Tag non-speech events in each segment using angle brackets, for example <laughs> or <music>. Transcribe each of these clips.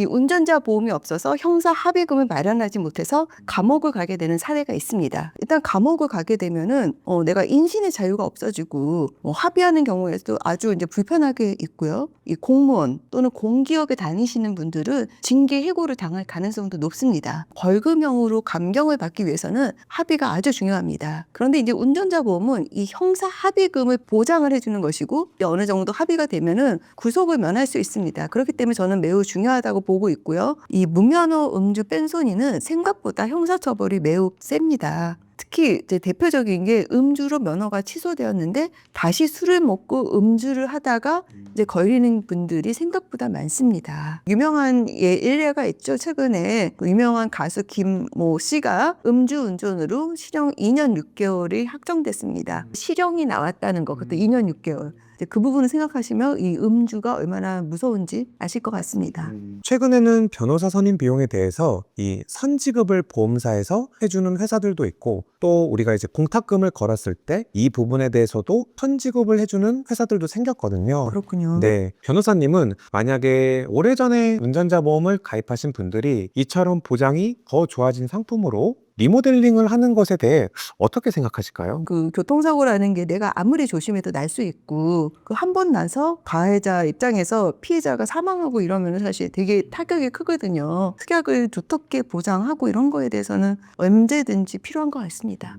이 운전자 보험이 없어서 형사 합의금을 마련하지 못해서 감옥을 가게 되는 사례가 있습니다. 일단 감옥을 가게 되면은 어, 내가 인신의 자유가 없어지고 뭐 합의하는 경우에도 아주 이제 불편하게 있고요. 이 공무원 또는 공기업에 다니시는 분들은 징계 해고를 당할 가능성도 높습니다. 벌금형으로 감경을 받기 위해서는 합의가 아주 중요합니다. 그런데 이제 운전자 보험은 이 형사 합의금을 보장을 해주는 것이고 어느 정도 합의가 되면은 구속을 면할 수 있습니다. 그렇기 때문에 저는 매우 중요하다고 보고 있고요. 이 무면허 음주 뺀손이는 생각보다 형사처벌이 매우 셉니다. 특히 이제 대표적인 게 음주로 면허가 취소되었는데 다시 술을 먹고 음주를 하다가 이제 걸리는 분들이 생각보다 많습니다. 유명한 예 일례가 있죠. 최근에 그 유명한 가수 김모 씨가 음주 운전으로 실형 2년 6개월이 확정됐습니다. 실형이 나왔다는 거 그것도 2년 6개월. 그 부분을 생각하시면 이 음주가 얼마나 무서운지 아실 것 같습니다. 최근에는 변호사 선임 비용에 대해서 이 선지급을 보험사에서 해주는 회사들도 있고 또 우리가 이제 공탁금을 걸었을 때 이 부분에 대해서도 선지급을 해주는 회사들도 생겼거든요. 그렇군요. 네. 변호사님은 만약에 오래전에 운전자 보험을 가입하신 분들이 이처럼 보장이 더 좋아진 상품으로 리모델링을 하는 것에 대해 어떻게 생각하실까요? 그 교통사고라는 게 내가 아무리 조심해도 날 수 있고 그 한 번 나서 가해자 입장에서 피해자가 사망하고 이러면 사실 되게 타격이 크거든요. 특약을 두텁게 보장하고 이런 거에 대해서는 언제든지 필요한 것 같습니다.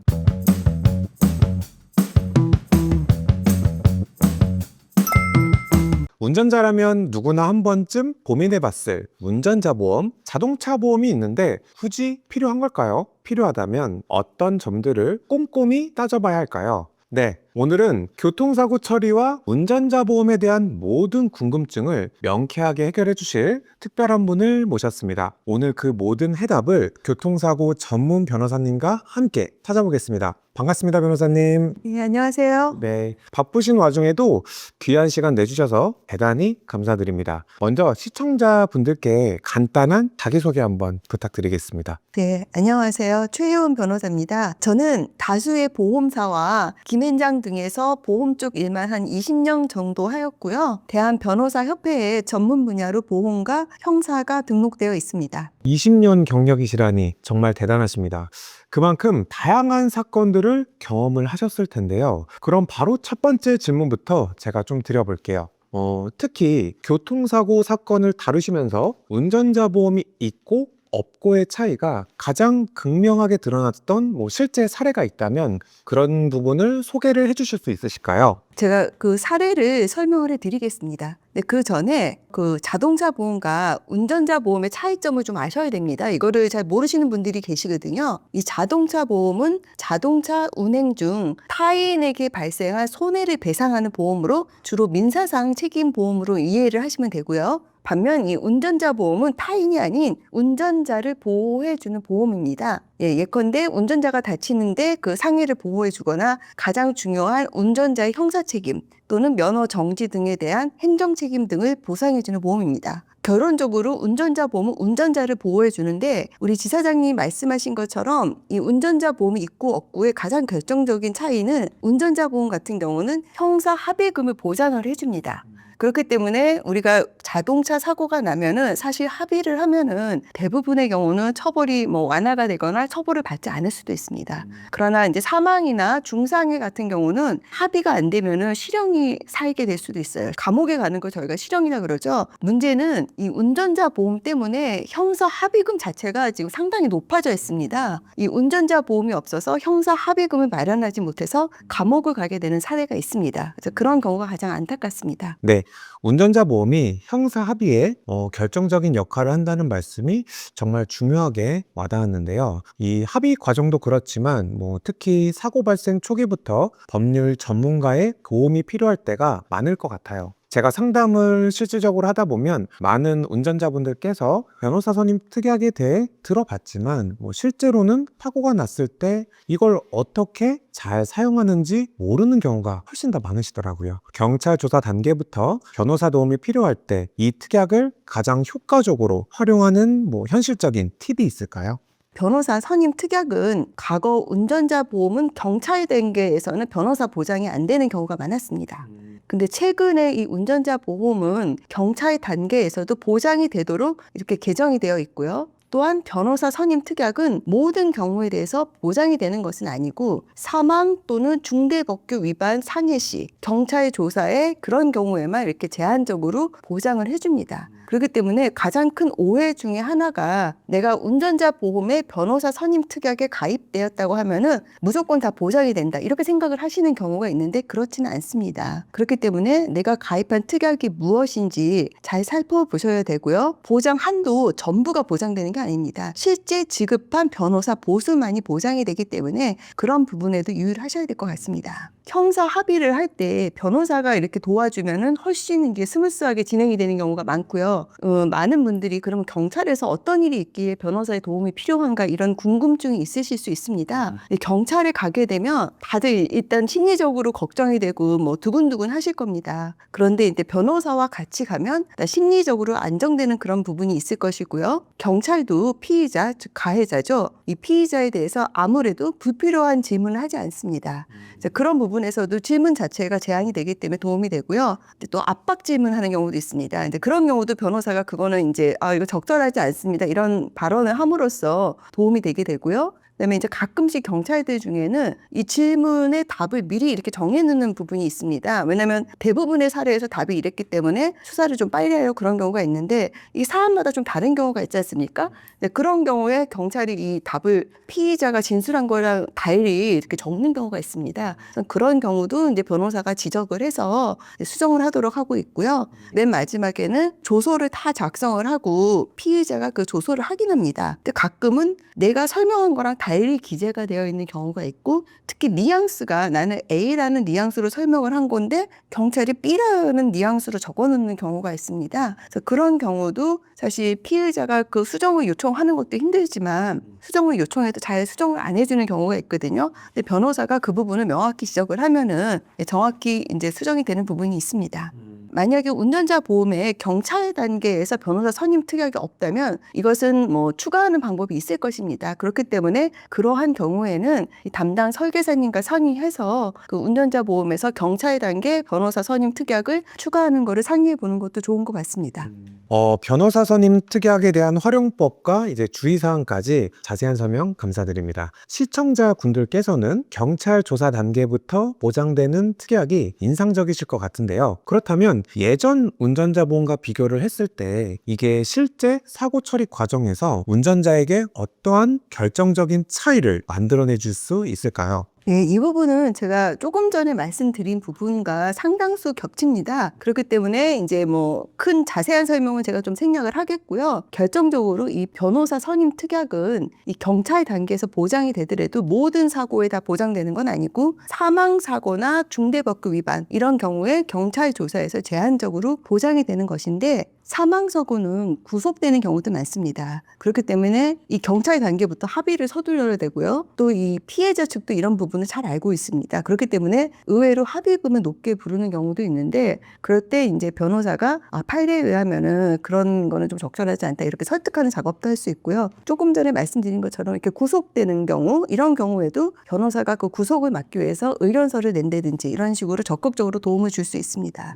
운전자라면 누구나 한 번쯤 고민해 봤을 운전자 보험, 자동차 보험이 있는데 굳이 필요한 걸까요? 필요하다면 어떤 점들을 꼼꼼히 따져봐야 할까요? 네. 오늘은 교통사고 처리와 운전자 보험에 대한 모든 궁금증을 명쾌하게 해결해 주실 특별한 분을 모셨습니다. 오늘 그 모든 해답을 교통사고 전문 변호사님과 함께 찾아보겠습니다. 반갑습니다, 변호사님. 예, 안녕하세요. 네. 바쁘신 와중에도 귀한 시간 내주셔서 대단히 감사드립니다. 먼저 시청자분들께 간단한 자기소개 한번 부탁드리겠습니다. 네, 안녕하세요. 최혜원 변호사입니다. 저는 다수의 보험사와 김앤장 등에서 보험 쪽 일만 한 20년 정도 하였고요. 대한 변호사 협회에 전문 분야로 보험과 형사가 등록되어 있습니다. 20년 경력이시라니 정말 대단하십니다. 그만큼 다양한 사건들을 경험을 하셨을 텐데요. 그럼 바로 첫 번째 질문부터 제가 좀 드려볼게요. 어, 특히 교통사고 사건을 다루시면서 운전자 보험이 있고 없고의 차이가 가장 극명하게 드러났던 뭐 실제 사례가 있다면 그런 부분을 소개를 해주실 수 있으실까요? 제가 그 사례를 설명을 해드리겠습니다. 근데 그 전에 그 자동차 보험과 운전자 보험의 차이점을 좀 아셔야 됩니다. 이거를 잘 모르시는 분들이 계시거든요. 이 자동차 보험은 자동차 운행 중 타인에게 발생한 손해를 배상하는 보험으로 주로 민사상 책임 보험으로 이해를 하시면 되고요. 반면 이 운전자 보험은 타인이 아닌 운전자를 보호해주는 보험입니다. 예, 예컨대 운전자가 다치는데 그 상해를 보호해 주거나 가장 중요한 운전자의 형사 책임 또는 면허 정지 등에 대한 행정 책임 등을 보상해 주는 보험입니다. 결론적으로 운전자 보험은 운전자를 보호해 주는데 우리 지사장님 말씀하신 것처럼 이 운전자 보험이 있고 없고의 가장 결정적인 차이는 운전자 보험 같은 경우는 형사 합의금을 보장을 해 줍니다. 그렇기 때문에 우리가 자동차 사고가 나면은 사실 합의를 하면은 대부분의 경우는 처벌이 뭐 완화가 되거나 처벌을 받지 않을 수도 있습니다. 그러나 이제 사망이나 중상해 같은 경우는 합의가 안 되면은 실형이 살게 될 수도 있어요. 감옥에 가는 걸 저희가 실형이라 그러죠. 문제는 이 운전자 보험 때문에 형사 합의금 자체가 지금 상당히 높아져 있습니다. 이 운전자 보험이 없어서 형사 합의금을 마련하지 못해서 감옥을 가게 되는 사례가 있습니다. 그래서 그런 경우가 가장 안타깝습니다. 네. 운전자 보험이 형사 합의에 어, 결정적인 역할을 한다는 말씀이 정말 중요하게 와닿았는데요. 이 합의 과정도 그렇지만 뭐 특히 사고 발생 초기부터 법률 전문가의 도움이 필요할 때가 많을 것 같아요. 제가 상담을 실질적으로 하다 보면 많은 운전자분들께서 변호사 선임 특약에 대해 들어봤지만 뭐 실제로는 사고가 났을 때 이걸 어떻게 잘 사용하는지 모르는 경우가 훨씬 더 많으시더라고요. 경찰 조사 단계부터 변호사 도움이 필요할 때 이 특약을 가장 효과적으로 활용하는 뭐 현실적인 팁이 있을까요? 변호사 선임 특약은 과거 운전자 보험은 경찰 단계에서는 변호사 보장이 안 되는 경우가 많았습니다. 근데 최근에 이 운전자 보험은 경찰 단계에서도 보장이 되도록 이렇게 개정이 되어 있고요. 또한 변호사 선임 특약은 모든 경우에 대해서 보장이 되는 것은 아니고 사망 또는 중대법규 위반 상해 시 경찰 조사에 그런 경우에만 이렇게 제한적으로 보장을 해줍니다. 그렇기 때문에 가장 큰 오해 중에 하나가 내가 운전자 보험에 변호사 선임 특약에 가입되었다고 하면은 무조건 다 보장이 된다 이렇게 생각을 하시는 경우가 있는데 그렇지는 않습니다. 그렇기 때문에 내가 가입한 특약이 무엇인지 잘 살펴보셔야 되고요. 보장 한도 전부가 보장되는 게 아닙니다. 실제 지급한 변호사 보수만이 보장이 되기 때문에 그런 부분에도 유의를 하셔야 될 것 같습니다. 형사 합의를 할 때 변호사가 이렇게 도와주면은 훨씬 이게 스무스하게 진행이 되는 경우가 많고요. 어, 많은 분들이 그러면 경찰에서 어떤 일이 있기에 변호사의 도움이 필요한가 이런 궁금증이 있으실 수 있습니다. 근데 경찰에 가게 되면 다들 일단 심리적으로 걱정이 되고 뭐 두근두근 하실 겁니다. 그런데 이제 변호사와 같이 가면 심리적으로 안정되는 그런 부분이 있을 것이고요. 경찰도 피의자, 즉 가해자죠. 이 피의자에 대해서 아무래도 불필요한 질문을 하지 않습니다. 자, 그런 부분 에서도 질문 자체가 제한이 되기 때문에 도움이 되고요. 또 압박 질문하는 경우도 있습니다. 이제 그런 경우도 변호사가 그거는 이제 아 이거 적절하지 않습니다. 이런 발언을 함으로써 도움이 되게 되고요. 그다음에 이제 가끔씩 경찰들 중에는 이 질문의 답을 미리 이렇게 정해놓는 부분이 있습니다. 왜냐하면 대부분의 사례에서 답이 이랬기 때문에 수사를 좀 빨리 하려 그런 경우가 있는데 이 사안마다 좀 다른 경우가 있지 않습니까? 네, 그런 경우에 경찰이 이 답을 피의자가 진술한 거랑 달리 이렇게 적는 경우가 있습니다. 그런 경우도 이제 변호사가 지적을 해서 수정을 하도록 하고 있고요. 맨 마지막에는 조서를 다 작성을 하고 피의자가 그 조서를 확인합니다. 근데 가끔은 내가 설명한 거랑 달리 기재가 되어 있는 경우가 있고 특히 뉘앙스가 나는 A라는 뉘앙스로 설명을 한 건데 경찰이 B라는 뉘앙스로 적어놓는 경우가 있습니다. 그래서 그런 경우도 사실 피의자가 그 수정을 요청하는 것도 힘들지만 수정을 요청해도 잘 수정을 안 해주는 경우가 있거든요. 근데 변호사가 그 부분을 명확히 지적을 하면은 정확히 이제 수정이 되는 부분이 있습니다. 만약에 운전자 보험에 경찰 단계에서 변호사 선임 특약이 없다면 이것은 뭐 추가하는 방법이 있을 것입니다. 그렇기 때문에 그러한 경우에는 이 담당 설계사님과 상의해서 그 운전자 보험에서 경찰 단계 변호사 선임 특약을 추가하는 것을 상의해 보는 것도 좋은 것 같습니다. 어, 변호사 선임 특약에 대한 활용법과 이제 주의사항까지 자세한 설명 감사드립니다. 시청자 분들께서는 경찰 조사 단계부터 보장되는 특약이 인상적이실 것 같은데요. 그렇다면 예전 운전자 보험과 비교를 했을 때 이게 실제 사고 처리 과정에서 운전자에게 어떠한 결정적인 차이를 만들어내 줄 수 있을까요? 네, 이 부분은 제가 조금 전에 말씀드린 부분과 상당수 겹칩니다. 그렇기 때문에 이제 뭐 큰 자세한 설명은 제가 좀 생략을 하겠고요. 결정적으로 이 변호사 선임 특약은 이 경찰 단계에서 보장이 되더라도 모든 사고에 다 보장되는 건 아니고 사망 사고나 중대법규 위반 이런 경우에 경찰 조사에서 제한적으로 보장이 되는 것인데 사망 사고는 구속되는 경우도 많습니다. 그렇기 때문에 이 경찰 단계부터 합의를 서둘러야 되고요. 또 이 피해자 측도 이런 부분을 잘 알고 있습니다. 그렇기 때문에 의외로 합의금을 높게 부르는 경우도 있는데 그럴 때 이제 변호사가 아, 판례에 의하면은 그런 거는 좀 적절하지 않다 이렇게 설득하는 작업도 할 수 있고요. 조금 전에 말씀드린 것처럼 이렇게 구속되는 경우 이런 경우에도 변호사가 그 구속을 막기 위해서 의견서를 낸다든지 이런 식으로 적극적으로 도움을 줄 수 있습니다.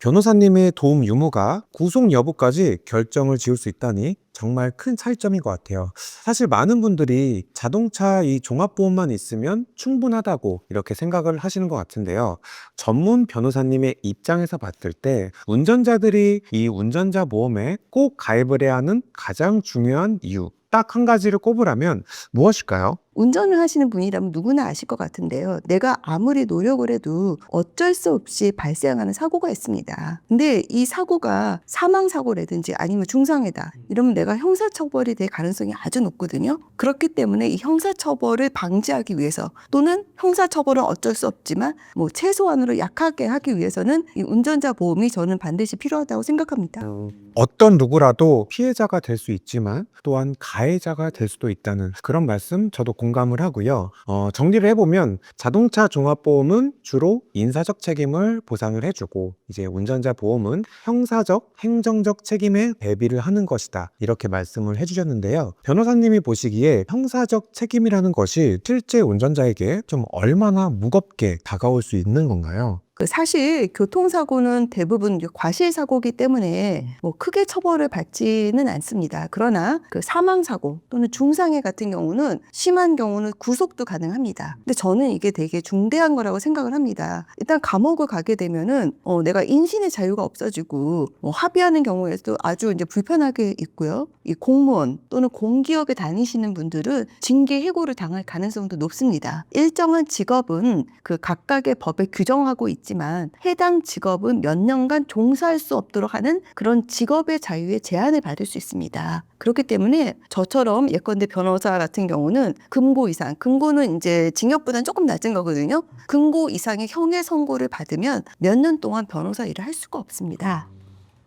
변호사님의 도움 유무가 구속 여부까지 결정을 지을 수 있다니 정말 큰 차이점인 것 같아요. 사실 많은 분들이 자동차 이 종합보험만 있으면 충분하다고 이렇게 생각을 하시는 것 같은데요. 전문 변호사님의 입장에서 봤을 때 운전자들이 이 운전자 보험에 꼭 가입을 해야 하는 가장 중요한 이유 딱 한 가지를 꼽으라면 무엇일까요? 운전을 하시는 분이라면 누구나 아실 것 같은데요. 내가 아무리 노력을 해도 어쩔 수 없이 발생하는 사고가 있습니다. 근데 이 사고가 사망사고라든지 아니면 중상해다. 이러면 내가 형사처벌이 될 가능성이 아주 높거든요. 그렇기 때문에 이 형사처벌을 방지하기 위해서 또는 형사처벌은 어쩔 수 없지만 뭐 최소한으로 약하게 하기 위해서는 이 운전자 보험이 저는 반드시 필요하다고 생각합니다. 어떤 누구라도 피해자가 될 수 있지만 또한 가해자가 될 수도 있다는 그런 말씀 저도 공감을 하고요. 어, 정리를 해보면 자동차 종합보험은 주로 인사적 책임을 보상을 해주고 이제 운전자 보험은 형사적, 행정적 책임에 대비를 하는 것이다. 이렇게 말씀을 해주셨는데요. 변호사님이 보시기에 형사적 책임이라는 것이 실제 운전자에게 좀 얼마나 무겁게 다가올 수 있는 건가요? 그 사실 교통사고는 대부분 과실사고기 때문에 뭐 크게 처벌을 받지는 않습니다. 그러나 그 사망사고 또는 중상해 같은 경우는 심한 경우는 구속도 가능합니다. 근데 저는 이게 되게 중대한 거라고 생각을 합니다. 일단 감옥을 가게 되면은 어, 내가 인신의 자유가 없어지고 뭐 합의하는 경우에도 아주 이제 불편하게 있고요. 이 공무원 또는 공기업에 다니시는 분들은 징계 해고를 당할 가능성도 높습니다. 일정한 직업은 그 각각의 법에 규정하고 있지만 해당 직업은 몇 년간 종사할 수 없도록 하는 그런 직업의 자유에 제한을 받을 수 있습니다. 그렇기 때문에 저처럼 예컨대 변호사 같은 경우는 금고 이상, 금고는 이제 징역보다는 조금 낮은 거거든요. 금고 이상의 형의 선고를 받으면 몇 년 동안 변호사 일을 할 수가 없습니다.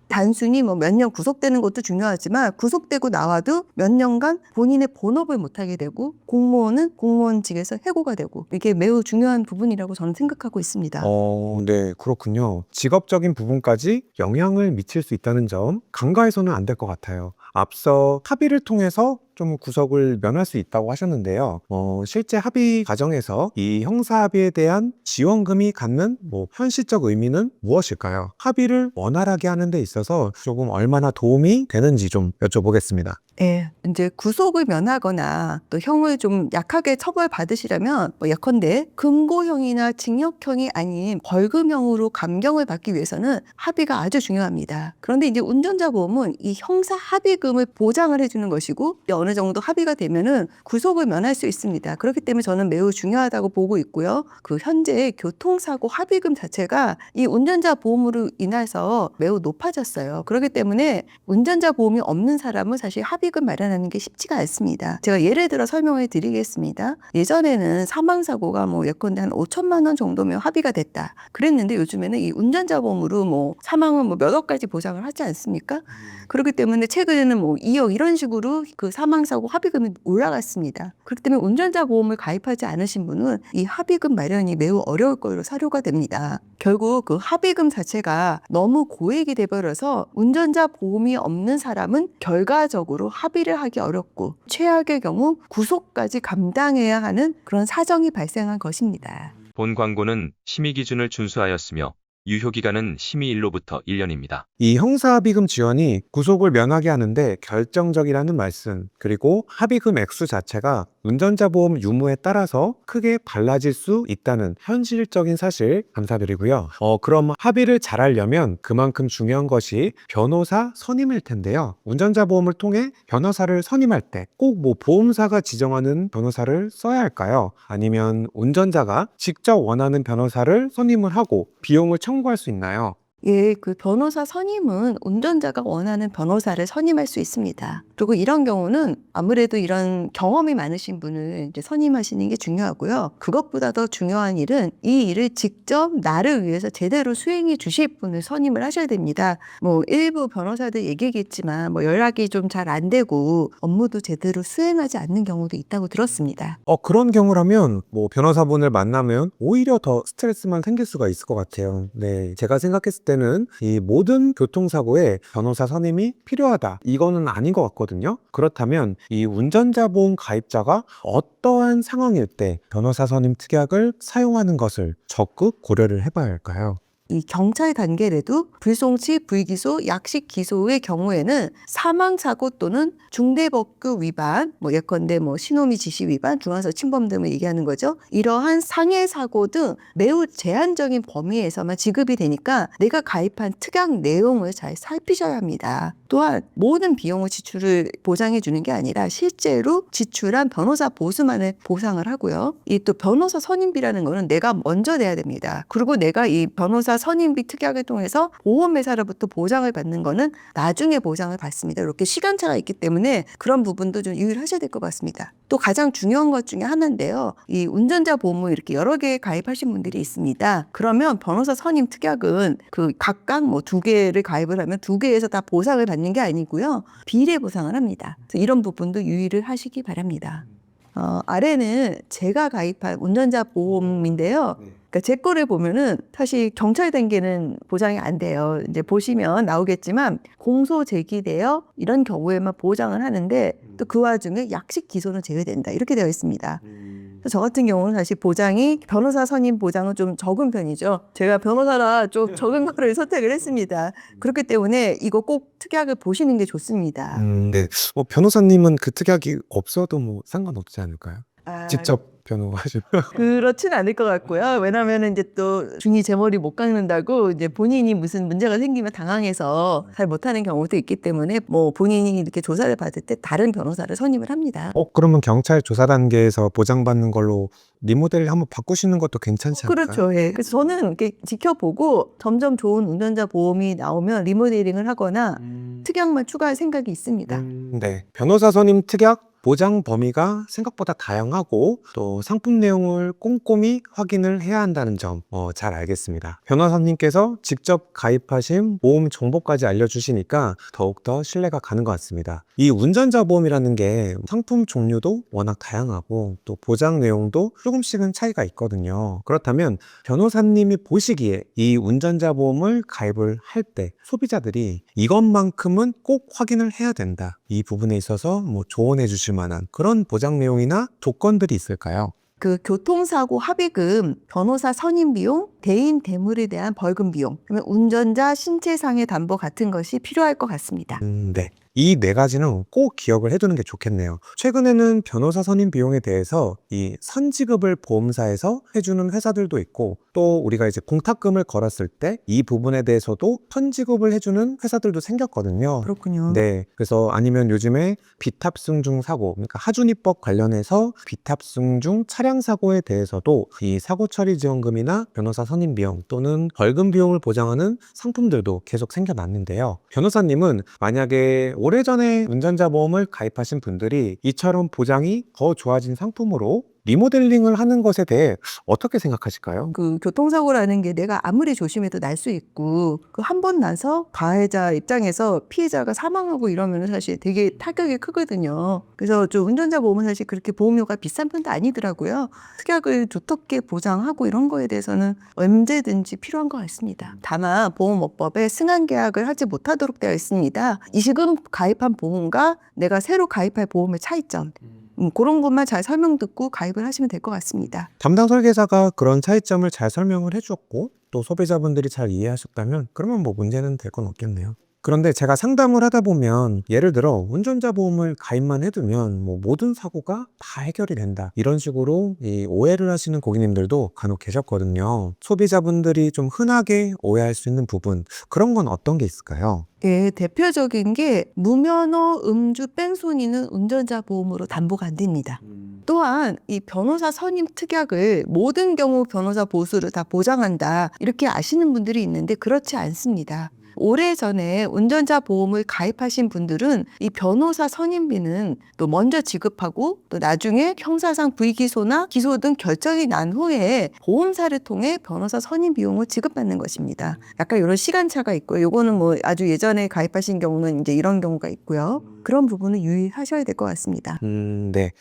단순히 뭐 몇 년 구속되는 것도 중요하지만 구속되고 나와도 몇 년간 본인의 본업을 못하게 되고 공무원은 공무원직에서 해고가 되고 이게 매우 중요한 부분이라고 저는 생각하고 있습니다. 어, 네, 그렇군요. 직업적인 부분까지 영향을 미칠 수 있다는 점, 간과해서는 안 될 것 같아요. 앞서 합의를 통해서 좀 구속을 면할 수 있다고 하셨는데요. 어, 실제 합의 과정에서 이 형사 합의에 대한 지원금이 갖는 뭐 현실적 의미는 무엇일까요? 합의를 원활하게 하는 데 있어서 조금 얼마나 도움이 되는지 좀 여쭤보겠습니다. 예, 이제 구속을 면하거나 또 형을 좀 약하게 처벌 받으시려면 뭐 예컨대 금고형이나 징역형이 아닌 벌금형으로 감경을 받기 위해서는 합의가 아주 중요합니다. 그런데 이제 운전자 보험은 이 형사 합의금을 보장을 해주는 것이고 어느 정도 합의가 되면은 구속을 면할 수 있습니다. 그렇기 때문에 저는 매우 중요하다고 보고 있고요. 그 현재 교통사고 합의금 자체가 이 운전자 보험으로 인해서 매우 높아졌어요. 그렇기 때문에 운전자 보험이 없는 사람은 사실 합의 금 마련하는 게 쉽지가 않습니다. 제가 예를 들어 설명해 드리겠습니다. 예전에는 사망 사고가 뭐 예컨대 한 5천만 원 정도면 합의가 됐다. 그랬는데 요즘에는 이 운전자 보험으로 뭐 사망은 뭐 몇 억까지 보장을 하지 않습니까? 그렇기 때문에 최근에는 뭐 2억 이런 식으로 그 사망 사고 합의금이 올라갔습니다. 그렇기 때문에 운전자 보험을 가입하지 않으신 분은 이 합의금 마련이 매우 어려울 거로 사료가 됩니다. 결국 그 합의금 자체가 너무 고액이 돼버려서 운전자 보험이 없는 사람은 결과적으로 합의를 하기 어렵고 최악의 경우 구속까지 감당해야 하는 그런 사정이 발생한 것입니다. 본 광고는 심의 기준을 준수하였으며 유효 기간은 심의일로부터 1년입니다. 이 형사합의금 지원이 구속을 면하게 하는데 결정적이라는 말씀, 그리고 합의금 액수 자체가 운전자 보험 유무에 따라서 크게 달라질 수 있다는 현실적인 사실 감사드리고요. 어, 그럼 합의를 잘 하려면 그만큼 중요한 것이 변호사 선임일 텐데요. 운전자 보험을 통해 변호사를 선임할 때 꼭 뭐 보험사가 지정하는 변호사를 써야 할까요? 아니면 운전자가 직접 원하는 변호사를 선임을 하고 비용을 청 구할 수 있나요? 예, 그 변호사 선임은 운전자가 원하는 변호사를 선임할 수 있습니다. 그리고 이런 경우는 아무래도 이런 경험이 많으신 분을 이제 선임하시는 게 중요하고요. 그것보다 더 중요한 일은 이 일을 직접 나를 위해서 제대로 수행해 주실 분을 선임을 하셔야 됩니다. 뭐 일부 변호사들 얘기겠지만 뭐 연락이 좀 잘 안 되고 업무도 제대로 수행하지 않는 경우도 있다고 들었습니다. 어, 그런 경우라면 뭐 변호사분을 만나면 오히려 더 스트레스만 생길 수가 있을 것 같아요. 네. 제가 생각했을 때는 이 모든 교통사고에 변호사 선임이 필요하다. 이거는 아닌 것 같거든요. 그렇다면 이 운전자 보험 가입자가 어떠한 상황일 때 변호사 선임 특약을 사용하는 것을 적극 고려를 해봐야 할까요? 이 경찰 단계라도 불송치, 불기소, 약식 기소의 경우에는 사망 사고 또는 중대법규 위반, 뭐 예컨대 뭐 신호미 지시 위반, 중앙서 침범 등을 얘기하는 거죠. 이러한 상해 사고 등 매우 제한적인 범위에서만 지급이 되니까 내가 가입한 특약 내용을 잘 살피셔야 합니다. 또한 모든 비용을 지출을 보장해 주는 게 아니라 실제로 지출한 변호사 보수만을 보상을 하고요. 이 또 변호사 선임비라는 거는 내가 먼저 내야 됩니다. 그리고 내가 이 변호사 선임비 특약을 통해서 보험회사로부터 보장을 받는 거는 나중에 보장을 받습니다. 이렇게 시간차가 있기 때문에 그런 부분도 좀 유의하셔야 될 것 같습니다. 또 가장 중요한 것 중에 하나인데요. 이 운전자 보험을 이렇게 여러 개 가입하신 분들이 있습니다. 그러면 변호사 선임 특약은 그 각각 뭐 두 개를 가입을 하면 두 개에서 다 보상을 받는 게 아니고요. 비례 보상을 합니다. 이런 부분도 유의를 하시기 바랍니다. 어, 아래는 제가 가입한 운전자 보험인데요. 그러니까 제 거를 보면은 사실 경찰 단계는 보장이 안 돼요. 이제 보시면 나오겠지만 공소 제기되어 이런 경우에만 보장을 하는데 또 그 와중에 약식 기소는 제외된다 이렇게 되어 있습니다. 저 같은 경우는 사실 보장이 변호사 선임 보장은 좀 적은 편이죠. 제가 변호사라 좀 적은 거를 선택을 했습니다. 그렇기 때문에 이거 꼭 특약을 보시는 게 좋습니다. 음, 네. 뭐 변호사님은 그 특약이 없어도 뭐 상관없지 않을까요? 아, 직접 변호하시면. <laughs> 그렇진 않을 것 같고요. 왜냐하면 이제 또 중이 제 머리 못 깎는다고 이제 본인이 무슨 문제가 생기면 당황해서 잘 못하는 경우도 있기 때문에 뭐 본인이 이렇게 조사를 받을 때 다른 변호사를 선임을 합니다. 어, 그러면 경찰 조사 단계에서 보장받는 걸로 리모델 한번 바꾸시는 것도 괜찮지 않을까요? 그렇죠. 예. 그래서 저는 이렇게 지켜보고 점점 좋은 운전자 보험이 나오면 리모델링을 하거나 음, 특약만 추가할 생각이 있습니다. 음, 네. 변호사 선임 특약 보장 범위가 생각보다 다양하고 또 상품 내용을 꼼꼼히 확인을 해야 한다는 점, 어, 잘 알겠습니다. 변호사님께서 직접 가입하신 보험 정보까지 알려주시니까 더욱더 신뢰가 가는 것 같습니다. 이 운전자 보험이라는 게 상품 종류도 워낙 다양하고 또 보장 내용도 조금씩은 차이가 있거든요. 그렇다면 변호사님이 보시기에 이 운전자 보험을 가입을 할 때 소비자들이 이것만큼은 꼭 확인을 해야 된다. 이 부분에 있어서 뭐 조언해 주실 만한 그런 보장 내용이나 조건들이 있을까요? 그 교통사고 합의금, 변호사 선임 비용, 대인 대물에 대한 벌금 비용, 그러면 운전자 신체상해 담보 같은 것이 필요할 것 같습니다. 음, 네. 이 네 가지는 꼭 기억을 해두는 게 좋겠네요. 최근에는 변호사 선임 비용에 대해서 이 선지급을 보험사에서 해주는 회사들도 있고 또 우리가 이제 공탁금을 걸었을 때 이 부분에 대해서도 선지급을 해주는 회사들도 생겼거든요. 그렇군요. 네. 그래서 아니면 요즘에 비탑승중 사고, 그러니까 하준이법 관련해서 비탑승중 차량 사고에 대해서도 이 사고 처리 지원금이나 변호사 선임 비용 또는 벌금 비용을 보장하는 상품들도 계속 생겨났는데요. 변호사님은 만약에 오래전에 운전자 보험을 가입하신 분들이 이처럼 보장이 더 좋아진 상품으로 리모델링을 하는 것에 대해 어떻게 생각하실까요? 그 교통사고라는 게 내가 아무리 조심해도 날 수 있고 그 한 번 나서 가해자 입장에서 피해자가 사망하고 이러면 사실 되게 타격이 크거든요. 그래서 좀 운전자 보험은 사실 그렇게 보험료가 비싼 편도 아니더라고요. 특약을 두텁게 보장하고 이런 거에 대해서는 언제든지 필요한 것 같습니다. 다만 보험업법에 승한 계약을 하지 못하도록 되어 있습니다. 이 지금 가입한 보험과 내가 새로 가입할 보험의 차이점 음, 그런 것만 잘 설명 듣고 가입을 하시면 될 것 같습니다. 담당 설계사가 그런 차이점을 잘 설명을 해주었고 또 소비자분들이 잘 이해하셨다면 그러면 뭐 문제는 될 건 없겠네요. 그런데 제가 상담을 하다 보면 예를 들어 운전자 보험을 가입만 해두면 뭐 모든 사고가 다 해결이 된다 이런 식으로 이 오해를 하시는 고객님들도 간혹 계셨거든요. 소비자분들이 좀 흔하게 오해할 수 있는 부분 그런 건 어떤 게 있을까요? 예, 대표적인 게 무면허 음주 뺑소니는 운전자 보험으로 담보가 안 됩니다. 또한 이 변호사 선임 특약을 모든 경우 변호사 보수를 다 보장한다. 이렇게 아시는 분들이 있는데 그렇지 않습니다. 오래전에 운전자 보험을 가입하신 분들은 이 변호사 선임비는 또 먼저 지급하고 또 나중에 형사상 불기소나 기소 등 결정이 난 후에 보험사를 통해 변호사 선임 비용을 지급받는 것입니다. 약간 이런 시간차가 있고요. 요거는 뭐 아주 예전에 가입하신 경우는 이제 이런 경우가 있고요. 그런 부분은 유의하셔야 될 것 같습니다. 음, 네.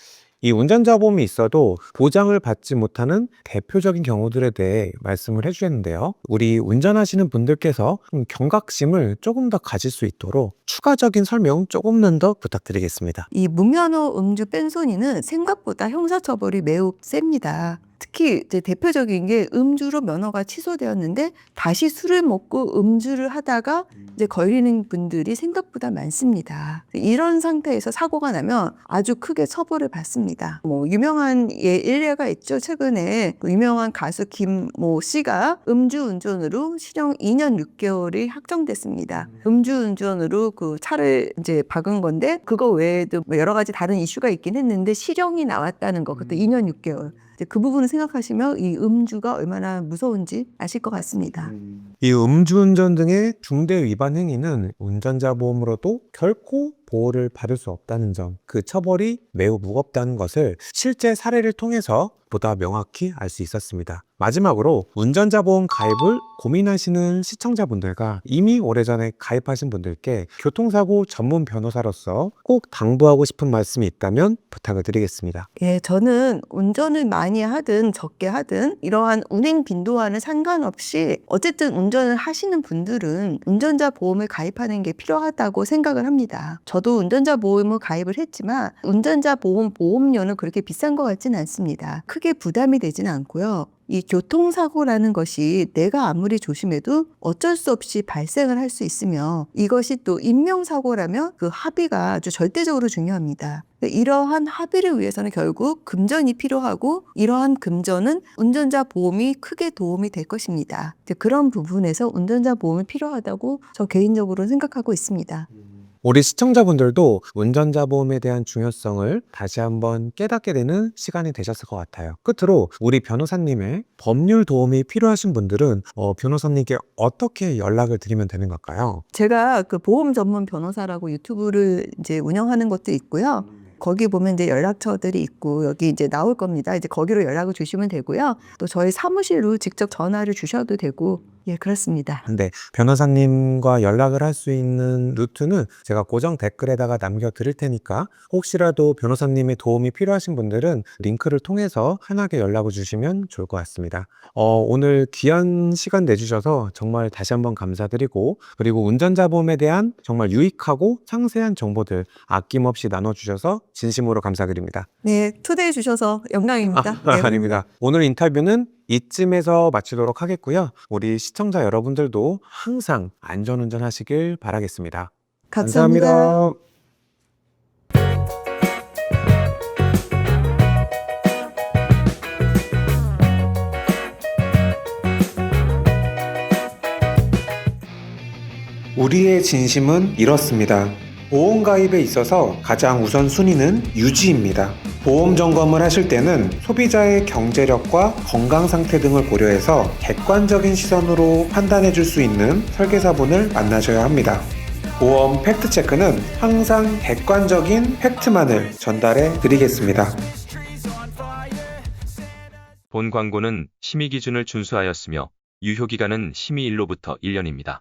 이 운전자 보험이 있어도 보장을 받지 못하는 대표적인 경우들에 대해 말씀을 해주셨는데요. 우리 운전하시는 분들께서 좀 경각심을 조금 더 가질 수 있도록 추가적인 설명 조금만 더 부탁드리겠습니다. 이 무면허 음주 뺀소니는 생각보다 형사처벌이 매우 셉니다. 특히 이제 대표적인 게 음주로 면허가 취소되었는데 다시 술을 먹고 음주를 하다가 이제 걸리는 분들이 생각보다 많습니다. 이런 상태에서 사고가 나면 아주 크게 처벌을 받습니다. 뭐 유명한 예 일례가 있죠. 최근에 그 유명한 가수 김모 씨가 음주 운전으로 실형 2년 6개월이 확정됐습니다. 음주 운전으로 그 차를 이제 박은 건데 그거 외에도 뭐 여러 가지 다른 이슈가 있긴 했는데 실형이 나왔다는 거 그때 2년 6개월. 이제 그 부분을 생각하시면 이 음주가 얼마나 무서운지 아실 것 같습니다. 이 음주운전 등의 중대 위반 행위는 운전자 보험으로도 결코 보호를 받을 수 없다는 점, 그 처벌이 매우 무겁다는 것을 실제 사례를 통해서 보다 명확히 알 수 있었습니다. 마지막으로 운전자 보험 가입을 고민하시는 시청자분들과 이미 오래전에 가입하신 분들께 교통사고 전문 변호사로서 꼭 당부하고 싶은 말씀이 있다면 부탁을 드리겠습니다. 예, 저는 운전을 많이 하든 적게 하든 이러한 운행 빈도와는 상관없이 어쨌든 운전을 하시는 분들은 운전자 보험을 가입하는 게 필요하다고 생각을 합니다. 저도 운전자 보험을 가입을 했지만 운전자 보험 보험료는 그렇게 비싼 것 같지는 않습니다. 크게 부담이 되지는 않고요. 이 교통사고라는 것이 내가 아무리 조심해도 어쩔 수 없이 발생을 할 수 있으며 이것이 또 인명사고라면 그 합의가 아주 절대적으로 중요합니다. 이러한 합의를 위해서는 결국 금전이 필요하고 이러한 금전은 운전자 보험이 크게 도움이 될 것입니다. 그런 부분에서 운전자 보험이 필요하다고 저 개인적으로 생각하고 있습니다. 우리 시청자분들도 운전자 보험에 대한 중요성을 다시 한번 깨닫게 되는 시간이 되셨을 것 같아요. 끝으로 우리 변호사님의 법률 도움이 필요하신 분들은 어, 변호사님께 어떻게 연락을 드리면 되는 걸까요? 제가 그 보험 전문 변호사라고 유튜브를 이제 운영하는 것도 있고요. 거기 보면 이제 연락처들이 있고 여기 이제 나올 겁니다. 이제 거기로 연락을 주시면 되고요. 또 저희 사무실로 직접 전화를 주셔도 되고 예 그렇습니다. 근데 변호사님과 연락을 할 수 있는 루트는 제가 고정 댓글에다가 남겨 드릴 테니까 혹시라도 변호사님의 도움이 필요하신 분들은 링크를 통해서 편하게 연락을 주시면 좋을 것 같습니다. 어, 오늘 귀한 시간 내주셔서 정말 다시 한번 감사드리고 그리고 운전자 보험에 대한 정말 유익하고 상세한 정보들 아낌없이 나눠주셔서 진심으로 감사드립니다. 네 초대해 주셔서 영광입니다. 아, <laughs> 네. 아닙니다. 오늘 인터뷰는 이쯤에서 마치도록 하겠고요. 우리 시청자 여러분들도 항상 안전운전 하시길 바라겠습니다. 감사합니다. 감사합니다. 우리의 진심은 이렇습니다. 보험 가입에 있어서 가장 우선 순위는 유지입니다. 보험 점검을 하실 때는 소비자의 경제력과 건강 상태 등을 고려해서 객관적인 시선으로 판단해 줄 수 있는 설계사분을 만나셔야 합니다. 보험 팩트 체크는 항상 객관적인 팩트만을 전달해 드리겠습니다. 본 광고는 심의 기준을 준수하였으며 유효 기간은 심의 일로부터 1년입니다.